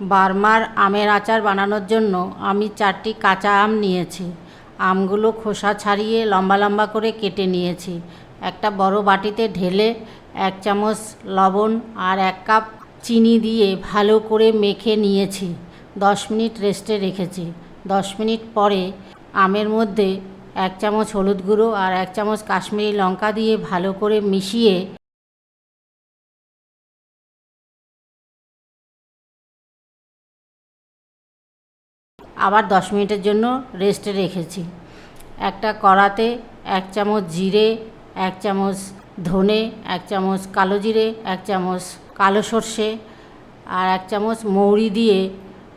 বার্মার আমের আচার বানানোর জন্য আমি চারটি কাঁচা আম নিয়েছি। আমগুলো খোসা ছাড়িয়ে লম্বা লম্বা করে কেটে নিয়েছি। একটা বড় বাটিতে ঢেলে এক চামচ লবণ আর এক কাপ চিনি দিয়ে ভালো করে মেখে নিয়েছি। দশ মিনিট রেস্টে রেখেছি। দশ মিনিট পরে আমের মধ্যে এক চামচ হলুদ গুঁড়ো আর এক চামচ কাশ্মীরি লঙ্কা দিয়ে ভালো করে মিশিয়ে আবার দশ মিনিটের জন্য রেস্টে রেখেছি। একটা কড়াতে এক চামচ জিরে, এক চামচ ধনে, এক চামচ কালো জিরে, এক চামচ কালো সর্ষে আর এক চামচ মৌরি দিয়ে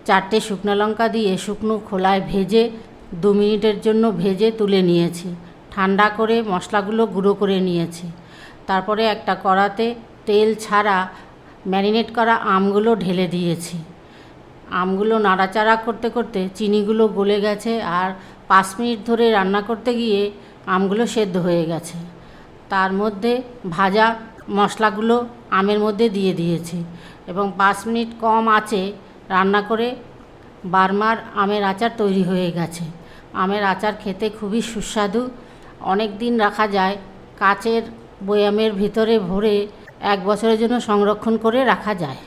চারটে শুকনো লঙ্কা দিয়ে শুকনো খোলায় ভেজে দু মিনিটের জন্য ভেজে তুলে নিয়েছি। ঠান্ডা করে মশলাগুলো গুঁড়ো করে নিয়েছি। তারপরে একটা কড়াতে তেল ছাড়া ম্যারিনেট করা আমগুলো ঢেলে দিয়েছি। আমগুলো নাড়াচাড়া করতে করতে চিনিগুলো গলে গেছে আর পাঁচ মিনিট ধরে রান্না করতে গিয়ে আমগুলো সেদ্ধ হয়ে গেছে। তার মধ্যে ভাজা মশলাগুলো আমের মধ্যে দিয়ে দিয়েছি এবং পাঁচ মিনিট কম আঁচে রান্না করে বার্মার আমের আচার তৈরি হয়ে গেছে। আমের আচার খেতে খুবই সুস্বাদু। অনেক দিন রাখা যায় কাচের বয়ামের ভিতরে ভরে এক বছরের জন্য সংরক্ষণ করে রাখা যায়।